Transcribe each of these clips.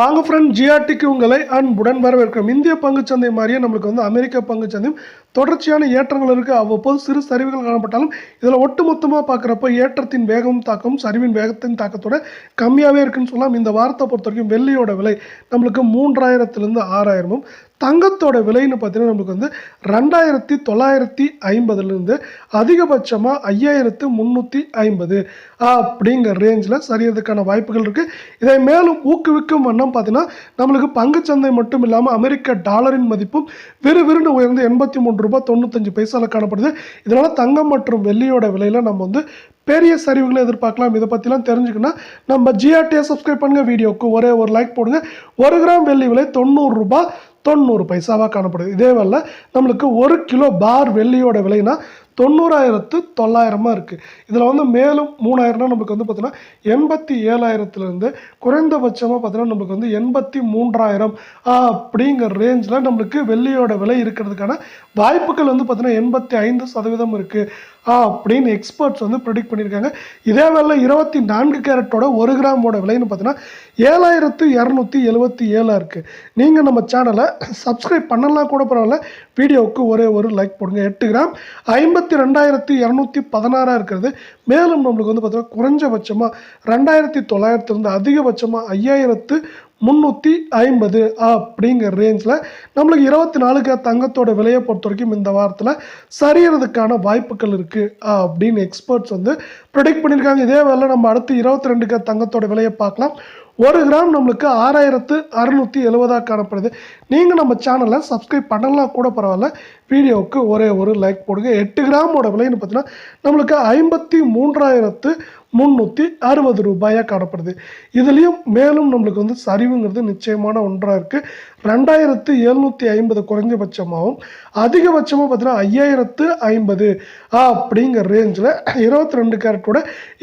வாங்க ஃப்ரெண்ட் ஜிஆர்டிக்கு உங்களை அன்புடன் வரவேற்கிறோம். இந்திய பங்குச்சந்தை மாதிரியே நம்மளுக்கு வந்து அமெரிக்க பங்குச்சந்தையும் தொடர்ச்சியான ஏற்றங்கள் இருக்குது அவ்வப்போது சிறு சரிவுகள் காணப்பட்டாலும் இதில் ஒட்டுமொத்தமாக பார்க்குறப்ப ஏற்றத்தின் வேகமும் தாக்கமும் சரிவின் வேகத்தின் தாக்கத்தோட கம்மியாகவே இருக்குன்னு சொல்லலாம். இந்த வாரத்தை பொறுத்த வரைக்கும் வெள்ளியோட விலை நம்மளுக்கு மூன்றாயிரத்துலேருந்து ஆறாயிரமும் தங்கத்தோட விலைன்னு பார்த்தீங்கன்னா நம்மளுக்கு வந்து ரெண்டாயிரத்தி தொள்ளாயிரத்தி ஐம்பதுலேருந்து அதிகபட்சமாக ஐயாயிரத்து முந்நூற்றி ஐம்பது அப்படிங்கிற ரேஞ்சில் சரியறதுக்கான வாய்ப்புகள் இருக்குது இதை மேலும் ஊக்குவிக்கும் வண்ணம் பார்த்தீங்கன்னா நம்மளுக்கு பங்குச்சந்தை மட்டும் இல்லாமல் அமெரிக்க டாலரின் மதிப்பும் விறுவிறுன்னு உயர்ந்து எண்பத்தி மூன்று ரூபாய் தொண்ணூத்தஞ்சு பைசாவில் காணப்படுது. இதனால் தங்கம் மற்றும் வெள்ளியோட விலையில் நம்ம வந்து பெரிய சரிவுகளை எதிர்பார்க்கலாம். இதை பற்றிலாம் தெரிஞ்சுக்கணும் நம்ம ஜிஆர்டியை சப்ஸ்கிரைப் பண்ணுங்கள் வீடியோவுக்கு ஒரே ஒரு லைக் போடுங்க. ஒரு கிராம் வெள்ளி விலை தொண்ணூறுரூபா தொண்ணூறு பைசாவாக காணப்படுது. இதே வேலை நம்மளுக்கு ஒரு கிலோ பார் வெள்ளியோட விலைனா தொண்ணூறாயிரத்து தொள்ளாயிரமாக இருக்குது இதில் வந்து மேலும் மூணாயிரம்னா நமக்கு வந்து பார்த்தீங்கன்னா எண்பத்தி ஏழாயிரத்துலேருந்து குறைந்தபட்சமாக பார்த்தீங்கன்னா நமக்கு வந்து எண்பத்தி மூன்றாயிரம் அப்படிங்கிற ரேஞ்சில் நம்மளுக்கு வெள்ளியோட விலை இருக்கிறதுக்கான வாய்ப்புகள் வந்து பார்த்தீங்கன்னா எண்பத்தி ஐந்து சதவீதம் இருக்குது அப்படின்னு எக்ஸ்பர்ட்ஸ் வந்து ப்ரெடிக்ட் பண்ணியிருக்காங்க. இதே வேலை இருபத்தி நான்கு கேரட்டோட ஒரு கிராமோட விலைன்னு பார்த்தீங்கன்னா ஏழாயிரத்து இரநூத்தி எழுபத்தி ஏழாக இருக்குது நீங்கள் நம்ம சேனலை சப்ஸ்கிரைப் பண்ணலாம் கூட பரவாயில்ல. வீடியோவுக்கு ஒரே ஒரு லைக் போடுங்க. எட்டு கிராம் ஐம்பத்தி ரெண்டாயிரத்தி இரநூத்தி பதினாறாக இருக்கிறது. மேலும் நம்மளுக்கு வந்து பார்த்தீங்கன்னா குறைஞ்சபட்சமாக ரெண்டாயிரத்தி தொள்ளாயிரத்துலேருந்து அதிகபட்சமாக ஐயாயிரத்து முந்நூற்றி ஐம்பது அப்படிங்கிற ரேஞ்சில் நம்மளுக்கு இருபத்தி நாலுக்கு தங்கத்தோட விலையை பொறுத்த வரைக்கும் இந்த வாரத்தில் சரியறதுக்கான வாய்ப்புகள் இருக்குது அப்படின்னு எக்ஸ்பர்ட்ஸ் வந்து ப்ரொடிக்ட் பண்ணியிருக்காங்க. இதே வேலை நம்ம அடுத்து இருபத்தி ரெண்டுக்கு தங்கத்தோட விலையை பார்க்கலாம். ஒரு கிராம் நம்மளுக்கு ஆறாயிரத்து அறுநூற்றி எழுபதாக காணப்படுது. நீங்கள் நம்ம சேனலை சப்ஸ்கிரைப் பண்ணலாம் கூட பரவாயில்ல. வீடியோவுக்கு ஒரே ஒரு லைக் போடுங்க. எட்டு கிராமோட விலைன்னு பார்த்தீங்கன்னா நம்மளுக்கு ஐம்பத்தி மூன்றாயிரத்து முந்நூற்றி அறுபது ரூபாயாக காணப்படுது. இதுலேயும் மேலும் நம்மளுக்கு வந்து சரிவுங்கிறது நிச்சயமான ஒன்றாக இருக்குது ரெண்டாயிரத்து எழுநூற்றி ஐம்பது குறைஞ்சபட்சமாகவும் அதிகபட்சமாக பார்த்தீங்கன்னா ஐயாயிரத்து ஐம்பது அப்படிங்கிற ரேஞ்சில் இருபத்தி ரெண்டு கேரட்டோட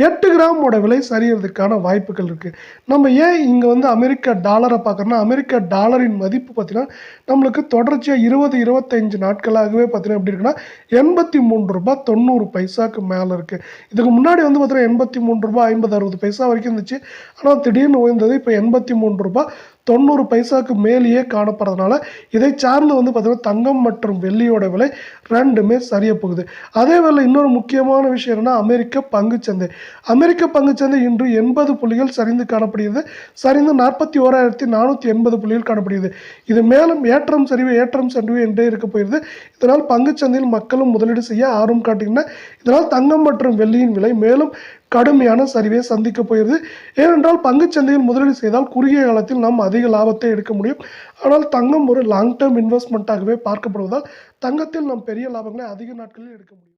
எட்டு கிராமோட விலை சரியறதுக்கான வாய்ப்புகள் இருக்குது நம்ம ஏன் இங்கே வந்து அமெரிக்க டாலரை பார்க்குறோன்னா அமெரிக்க டாலரின் மதிப்பு பார்த்தீங்கன்னா நம்மளுக்கு தொடர்ச்சியாக இருபது இருபத்தஞ்சு நாட்களாகவே பார்த்தீங்கன்னா எப்படி இருக்குன்னா எண்பத்தி மூன்று ரூபாய் தொண்ணூறு பைசாக்கு மேலே இருக்குது இதுக்கு முன்னாடி வந்து பார்த்தீங்கன்னா எண்பத்தி மூன்று ரூபாய் ஐம்பது அறுபது பைசா வரைக்கும் இருந்துச்சு. ஆனால் திடீர்னு உயர்ந்தது இப்போ எண்பத்தி மூன்று ரூபாய் தொண்ணூறு பைசாவுக்கு மேலேயே காணப்படுறதுனால இதை சார்ந்து வந்து பார்த்தீங்கன்னா தங்கம் மற்றும் வெள்ளியோட விலை ரெண்டுமே சரிய போகுது. அதே வேலை இன்னொரு முக்கியமான விஷயம் என்னன்னா அமெரிக்க பங்குச்சந்தை. அமெரிக்க பங்குச்சந்தை இன்று எண்பது புள்ளிகள் சரிந்து காணப்படுகிறது. சரிந்து நாற்பத்தி ஓராயிரத்தி நானூற்றி எண்பது புள்ளிகள் காணப்படுகிறது. இது மேலும் ஏற்றம் சரிவு ஏற்றம் சரிவு என்றே இருக்க போயிருது இதனால் பங்குச்சந்தையில் மக்களும் முதலீடு செய்ய ஆர்வம் காட்டுகின்றன இதனால் தங்கம் மற்றும் வெள்ளியின் விலை மேலும் கடுமையான சரிவை சந்திக்க போகிறது. ஏனென்றால் பங்குச்சந்தையில் முதலீடு செய்தால் குறுகிய காலத்தில் நாம் அதிக லாபத்தை எடுக்க முடியும். ஆனால் தங்கம் ஒரு லாங் டேர்ம் இன்வெஸ்ட்மெண்ட்டாகவே பார்க்கப்படுவதால் தங்கத்தில் நாம் பெரிய லாபங்களை அதிக நாட்களில் எடுக்க முடியும்.